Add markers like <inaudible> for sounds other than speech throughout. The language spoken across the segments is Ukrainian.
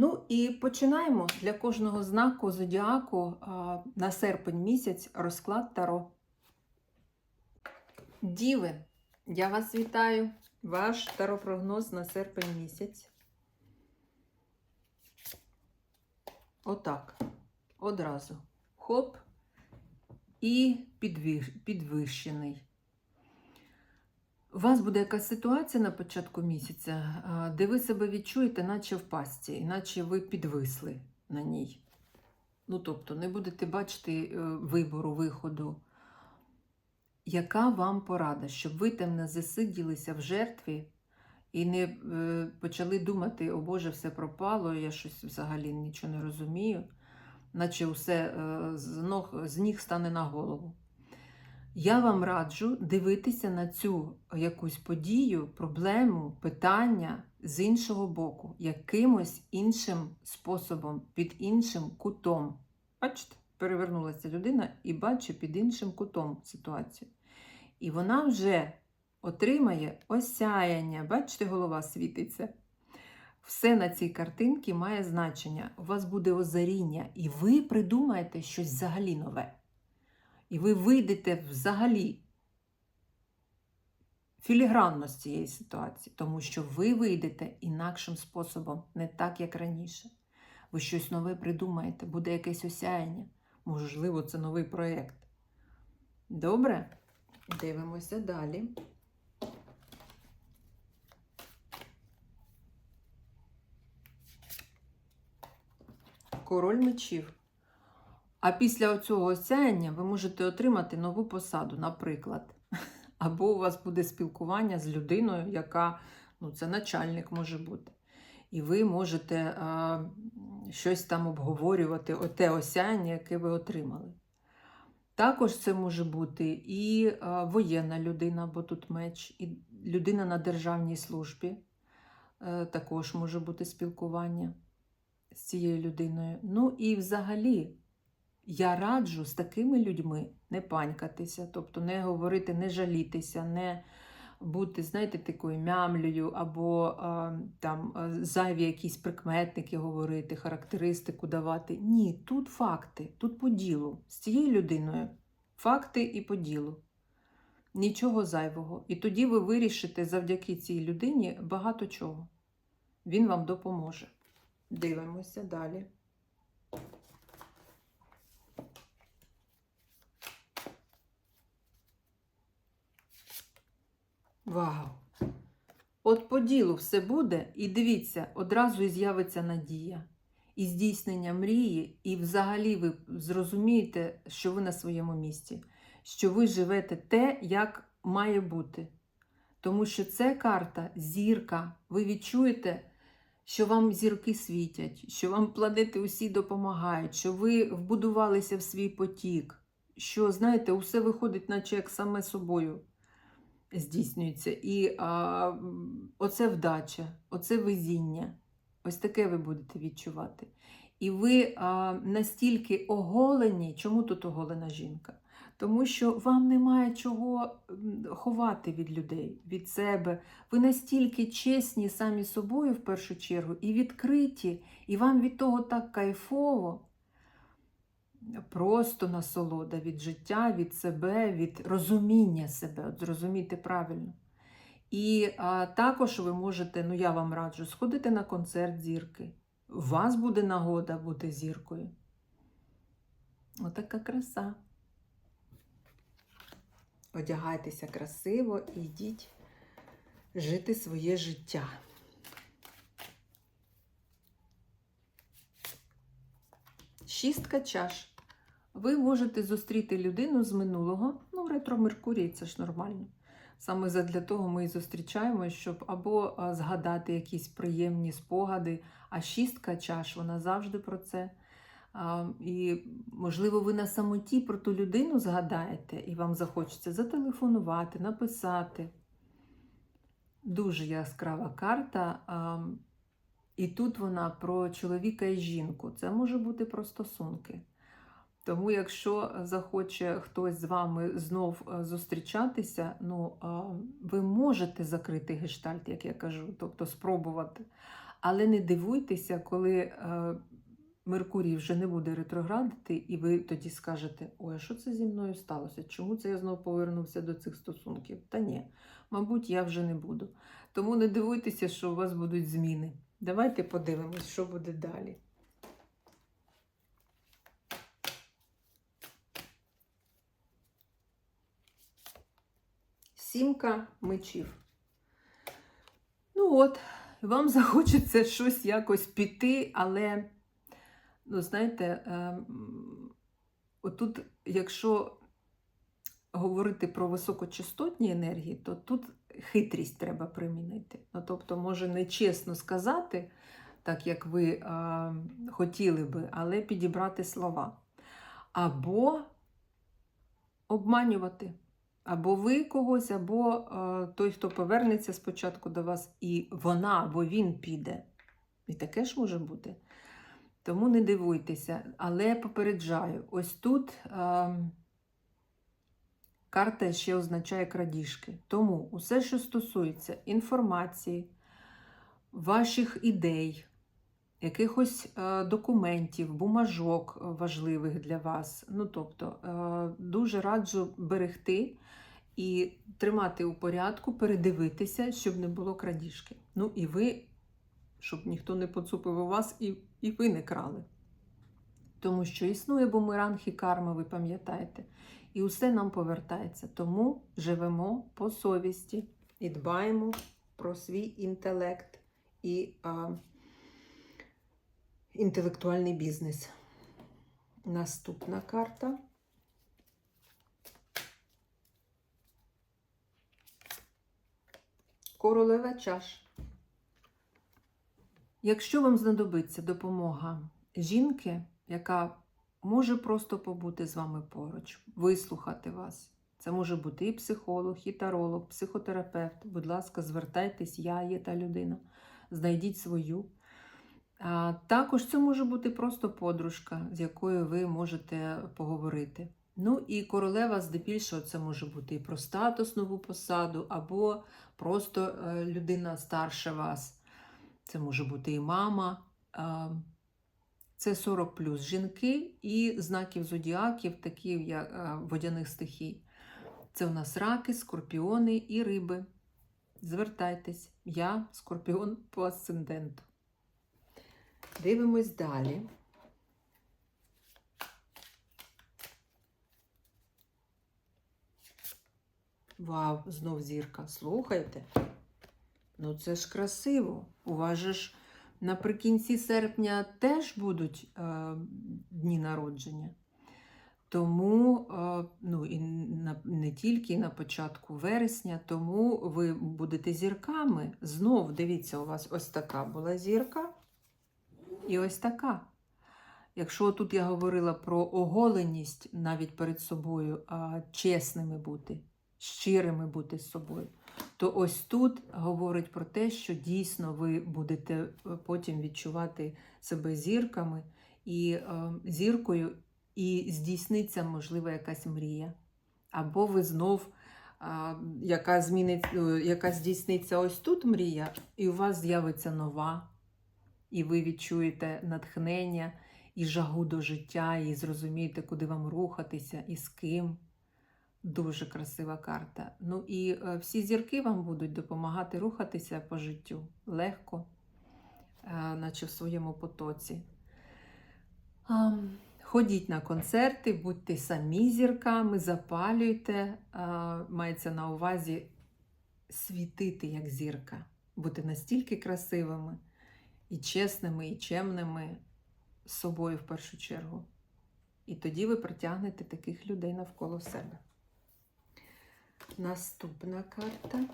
Ну і починаємо для кожного знаку зодіаку на серпень місяць розклад Таро. Діви, я вас вітаю. Ваш таропрогноз на серпень місяць. Отак. Одразу. Хоп. І підвищений. У вас буде якась ситуація на початку місяця, де ви себе відчуєте, наче в пастці, іначе ви підвисли на ній. Ну, тобто, не будете бачити е, вибору, виходу. Яка вам порада, щоб ви там не засиділися в жертві і не е, почали думати, о Боже, все пропало, я щось взагалі нічого не розумію, наче все е, з, ног, з ніг стане на голову. Я вам раджу дивитися на цю якусь подію, проблему, питання з іншого боку, якимось іншим способом, під іншим кутом. Бачите, перевернулася людина і бачить під іншим кутом ситуацію. І вона вже отримає осяяння. Бачите, голова світиться. Все на цій картинці має значення. У вас буде озаріння, і ви придумаєте щось взагалі нове. І ви вийдете взагалі філігранно з цієї ситуації, тому що ви вийдете інакшим способом, не так, як раніше. Ви щось нове придумаєте, буде якесь осяяння. Можливо, це новий проєкт. Добре? Дивимося далі. Король мечів. А після цього осяяння ви можете отримати нову посаду, наприклад. <laughs> Або у вас буде спілкування з людиною, яка ну, це начальник може бути. І ви можете а, щось там обговорювати, оте осяяння, яке ви отримали. Також це може бути і а, воєнна людина, бо тут меч, і людина на державній службі, е, також може бути спілкування з цією людиною. Ну і взагалі, я раджу з такими людьми не панькатися, тобто не говорити, не жалітися, не бути, знаєте, такою мямлею, або там зайві якісь прикметники говорити, характеристику давати. Ні, тут факти, тут по ділу. З цією людиною факти і по ділу. Нічого зайвого. І тоді ви вирішите завдяки цій людині багато чого. Він вам допоможе. Дивимося далі. Вау! От по ділу все буде, і дивіться, одразу і з'явиться надія, і здійснення мрії, і взагалі ви зрозумієте, що ви на своєму місці, що ви живете те, як має бути. Тому що це карта зірка. Ви відчуєте, що вам зірки світять, що вам планети усі допомагають, що ви вбудувалися в свій потік, що, знаєте, усе виходить, наче як саме собою здійснюється. І а, оце вдача, оце везіння. Ось таке ви будете відчувати. І ви а, настільки оголені, чому тут оголена жінка? Тому що вам немає чого ховати від людей, від себе. Ви настільки чесні самі собою в першу чергу і відкриті, і вам від того так кайфово. Просто насолода від життя, від себе, від розуміння себе, от зрозумійте правильно. І а, також ви можете, ну я вам раджу, сходити на концерт зірки. У вас буде нагода бути зіркою. Отака краса. Одягайтеся красиво і йдіть жити своє життя. Шістка чаш. Ви можете зустріти людину з минулого. Ну, ретро Меркурій це ж нормально. Саме задля того ми і зустрічаємось, щоб або згадати якісь приємні спогади, а шістка чаш, вона завжди про це. І, можливо, ви на самоті про ту людину згадаєте, і вам захочеться зателефонувати, написати. Дуже яскрава карта. І тут вона про чоловіка і жінку. Це може бути про стосунки. Тому, якщо захоче хтось з вами знов е, зустрічатися, ну, ви можете закрити гештальт, як я кажу, тобто спробувати. Але не дивуйтеся, коли е, Меркурій вже не буде ретроградити, і ви тоді скажете, ой, а що це зі мною сталося? Чому це я знову повернувся до цих стосунків? Та ні, мабуть, я вже не буду. Тому не дивуйтеся, що у вас будуть зміни. Давайте подивимось, що буде далі. Сімка мечів. Ну от, вам <laughs> захочеться щось якось піти, але, ну, знаєте, ем, отут, якщо говорити про високочастотні енергії, то тут хитрість треба примінити. Ну, тобто, може нечесно сказати, так як ви е, хотіли би, але підібрати слова. Або обманювати. Або ви когось, або е, той, хто повернеться спочатку до вас, і вона або він піде. І таке ж може бути. Тому не дивуйтеся. Але попереджаю, ось тут е, карта ще означає крадіжки. Тому усе, що стосується інформації, ваших ідей, якихось е, документів, бумажок важливих для вас. Ну, тобто, е, дуже раджу берегти і тримати у порядку, передивитися, щоб не було крадіжки. Ну і ви, щоб ніхто не поцупив у вас, і, і ви не крали. Тому що існує бумеранг і карма, ви пам'ятаєте, і усе нам повертається. Тому живемо по совісті і дбаємо про свій інтелект і а, інтелектуальний бізнес. Наступна карта. Королева чаш. Якщо вам знадобиться допомога жінки, яка може просто побути з вами поруч, вислухати вас, це може бути і психолог, і таролог, психотерапевт. Будь ласка, звертайтесь, я є та людина. Знайдіть свою. Також це може бути просто подружка, з якою ви можете поговорити. Ну і королева, здебільшого, це може бути і про статус, нову посаду, або просто е, людина старше вас. Це може бути і мама. Це 40 плюс жінки і знаків зодіаків, таких як е, водяних стихій. Це у нас раки, скорпіони і риби. Звертайтесь, я скорпіон по асценденту. Дивимось далі. Вау, знов зірка. Слухайте. Ну це ж красиво. У наприкінці серпня теж будуть е, дні народження. Тому, е, ну і на, не тільки на початку вересня, тому ви будете зірками. Знов дивіться, у вас ось така була зірка і ось така. Якщо тут я говорила про оголеність навіть перед собою, а чесними бути, щирими бути з собою, то ось тут говорить про те, що дійсно ви будете е, потім відчувати себе зірками і е, зіркою, і здійсниться, можливо, якась мрія. Або ви знов, а, яка, змінить, е, яка здійсниться ось тут мрія, і у вас з'явиться нова, і ви відчуєте натхнення і жагу до життя, і зрозумієте, куди вам рухатися і з ким. Дуже красива карта. Ну і е, всі зірки вам будуть допомагати рухатися по життю легко, е, наче в своєму потоці. Ходіть на концерти, будьте самі зірками, запалюйте. Мається на увазі світити як зірка, бути настільки красивими і чесними, і чемними з собою в першу чергу. І тоді ви притягнете таких людей навколо себе. Наступна карта.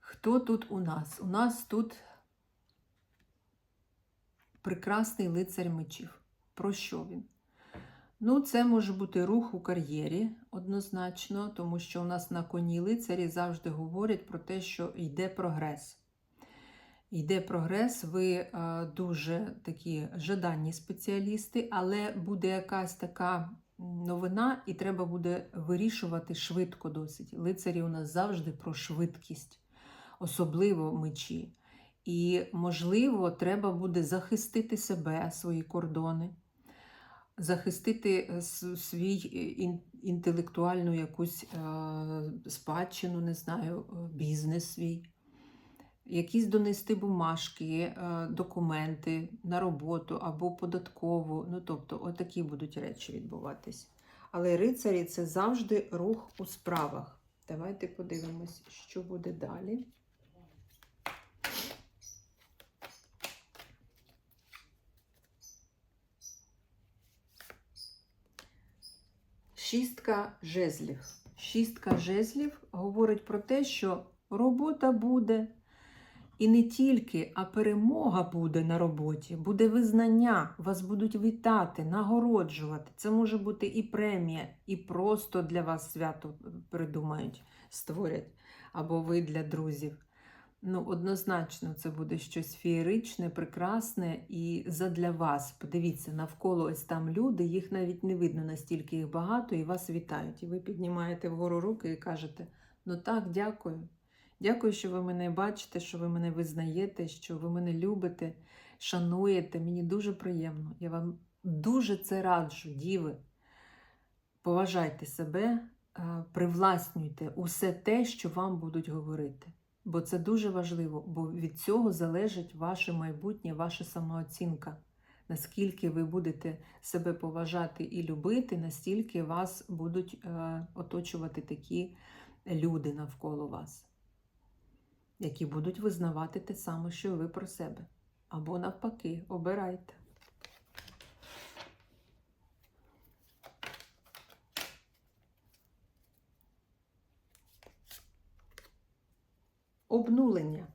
Хто тут у нас? У нас тут прекрасний лицар мечів. Про що він? Ну, це може бути рух у кар'єрі однозначно, тому що у нас на коні лицарі завжди говорять про те, що йде прогрес. Йде прогрес, ви е, дуже такі жаданні спеціалісти, але буде якась така новина, і треба буде вирішувати швидко досить. Лицарі у нас завжди про швидкість, особливо мечі. І, можливо, треба буде захистити себе, свої кордони, захистити е, свій е, інтелектуальну якусь е, спадщину, не знаю, бізнес свій якісь донести бумажки, документи на роботу або податкову. Ну, тобто, отакі будуть речі відбуватись. Але рицарі це завжди рух у справах. Давайте подивимось, що буде далі. Шістка жезлів. Шістка жезлів говорить про те, що робота буде, і не тільки, а перемога буде на роботі, буде визнання, вас будуть вітати, нагороджувати. Це може бути і премія, і просто для вас свято придумають, створять, або ви для друзів. Ну, однозначно, це буде щось феєричне, прекрасне і задля вас. Подивіться, навколо ось там люди, їх навіть не видно, настільки їх багато, і вас вітають. І ви піднімаєте вгору руки і кажете: ну так, дякую. Дякую, що ви мене бачите, що ви мене визнаєте, що ви мене любите, шануєте. Мені дуже приємно. Я вам дуже це раджу, діви. Поважайте себе, привласнюйте усе те, що вам будуть говорити. Бо це дуже важливо, бо від цього залежить ваше майбутнє, ваша самооцінка. Наскільки ви будете себе поважати і любити, настільки вас будуть е, оточувати такі люди навколо вас які будуть визнавати те саме, що ви про себе. Або навпаки, обирайте. Обнулення.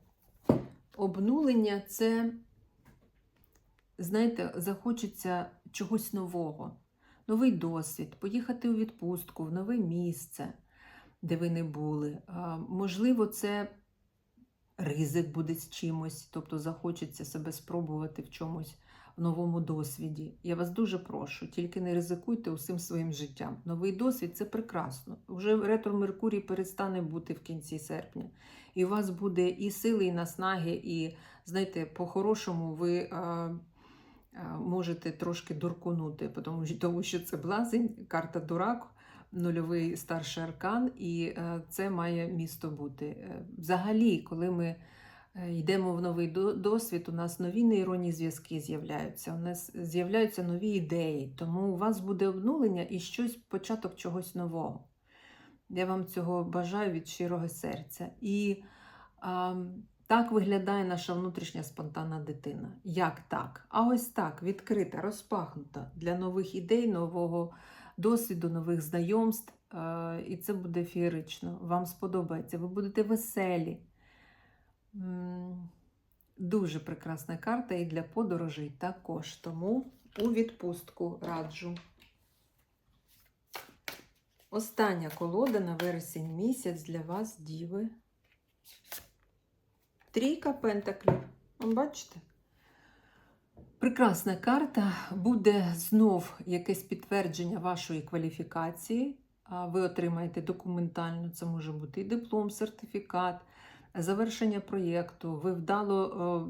Обнулення це, знаєте, захочеться чогось нового, новий досвід, поїхати у відпустку в нове місце, де ви не були. Можливо, це ризик буде з чимось, тобто захочеться себе спробувати в чомусь новому досвіді. Я вас дуже прошу, тільки не ризикуйте усім своїм життям. Новий досвід це прекрасно. Вже ретро Меркурій перестане бути в кінці серпня. І у вас буде і сили, і наснаги, і, знаєте, по-хорошому ви. А, а, Можете трошки дуркунути, тому що, це блазень, карта дурак, нульовий старший аркан, і е, це має місто бути. Е, Взагалі, коли ми е, йдемо в новий досвід, у нас нові нейронні зв'язки з'являються, у нас з'являються нові ідеї, тому у вас буде обнулення і щось, початок чогось нового. Я вам цього бажаю від щирого серця. І а, так виглядає наша внутрішня спонтанна дитина. Як так? А ось так, відкрита, розпахнута для нових ідей, нового досвіду, нових знайомств. Е, І це буде феєрично. Вам сподобається. Ви будете веселі. Дуже прекрасна карта і для подорожей також. Тому у відпустку раджу. Остання колода на вересень місяць для вас, діви. Трійка пентаклів. Бачите? Прекрасна карта. Буде знов якесь підтвердження вашої кваліфікації. Ви отримаєте документально, це може бути і диплом, сертифікат, завершення проєкту. Ви вдало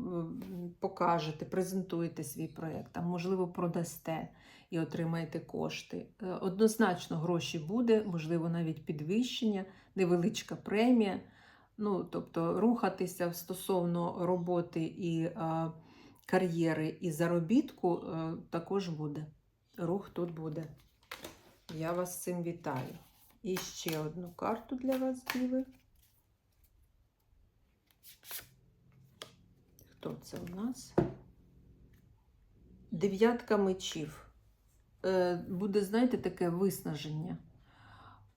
покажете, презентуєте свій проєкт, а можливо, продасте і отримаєте кошти. Е, Однозначно гроші буде, можливо, навіть підвищення, невеличка премія. Ну, тобто рухатися стосовно роботи і кар'єри і заробітку е, також буде. Рух тут буде. Я вас з цим вітаю. І ще одну карту для вас, діви. Хто це у нас? Дев'ятка мечів. Е, буде, знаєте, таке виснаження.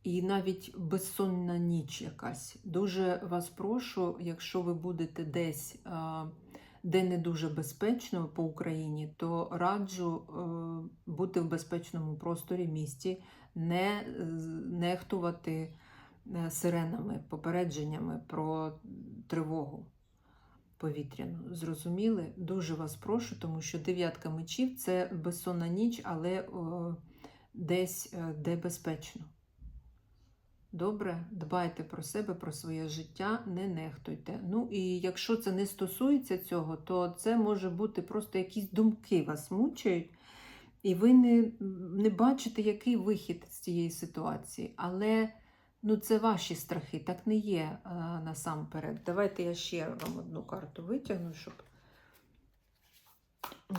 І навіть безсонна ніч якась. Дуже вас прошу, якщо ви будете десь, де не дуже безпечно по Україні, то раджу е, бути в безпечному просторі місті, не нехтувати е, сиренами, попередженнями про тривогу повітряну. Зрозуміли? Дуже вас прошу, тому що дев'ятка мечів це безсонна ніч, але о, десь е, де безпечно. Добре, дбайте про себе, про своє життя, не нехтуйте. Ну і якщо це не стосується цього, то це може бути просто якісь думки вас мучають, і ви не, не бачите, який вихід з цієї ситуації. Але ну, це ваші страхи, так не є а, насамперед. Давайте я ще вам одну карту витягну, щоб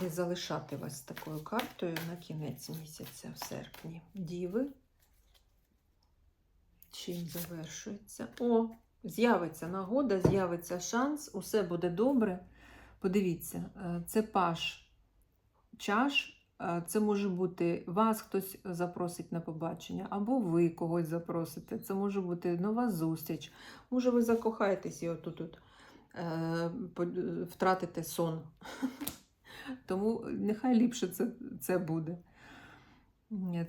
не залишати вас такою картою на кінець місяця в серпні. Діви. Чим завершується? О, з'явиться нагода, з'явиться шанс, усе буде добре. Подивіться, е, це паш чаш. Е, Це може бути вас хтось запросить на побачення, або ви когось запросите. Це може бути нова зустріч. Може, ви закохаєтесь і отут -от, е, е, втратите сон. <laughs> Тому нехай ліпше це, це буде.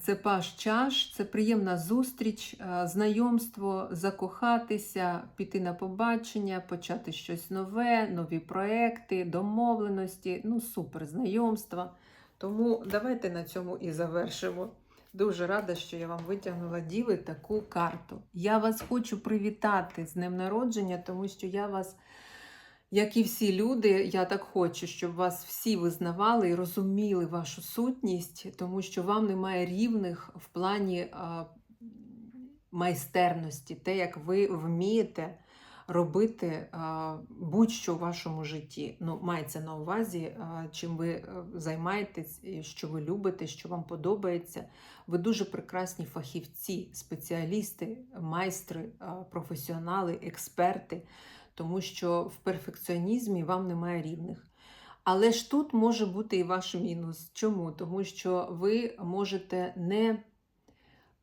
Це паш чаш, це приємна зустріч, е, знайомство, закохатися, піти на побачення, почати щось нове, нові проекти, домовленості. Ну, супер знайомства. Тому давайте на цьому і завершимо. Дуже рада, що я вам витягнула діви таку карту. Я вас хочу привітати з днем народження, тому що я вас, як і всі люди, я так хочу, щоб вас всі визнавали і розуміли вашу сутність, тому що вам немає рівних в плані а, майстерності, те, як ви вмієте робити будь-що в вашому житті. Ну, мається на увазі, чим ви е, займаєтесь, що ви любите, що вам подобається. Ви дуже прекрасні фахівці, спеціалісти, майстри, професіонали, експерти, тому що в перфекціонізмі вам немає рівних. Але ж тут може бути і ваш мінус. Чому? Тому що ви можете не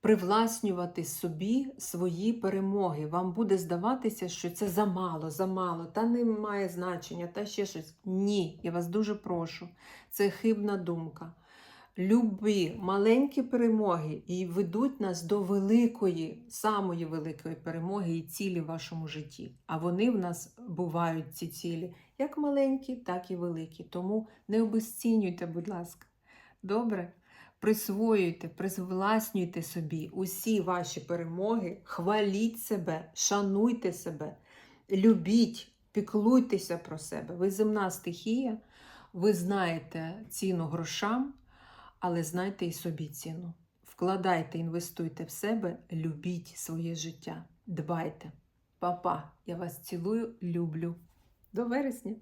привласнювати собі свої перемоги. Вам буде здаватися, що це замало, замало, та не має значення, та ще щось. Ні, я вас дуже прошу. Це хибна думка. Любі маленькі перемоги і ведуть нас до великої, самої великої перемоги і цілі в вашому житті. А вони в нас бувають ці цілі, як маленькі, так і великі. Тому не обесцінюйте, будь ласка. Добре? Присвоюйте, привласнюйте собі усі ваші перемоги, хваліть себе, шануйте себе, любіть, піклуйтеся про себе. Ви земна стихія, ви знаєте ціну грошам, але знайте і собі ціну. Вкладайте, інвестуйте в себе, любіть своє життя, дбайте. Па-па, я вас цілую, люблю. До вересня!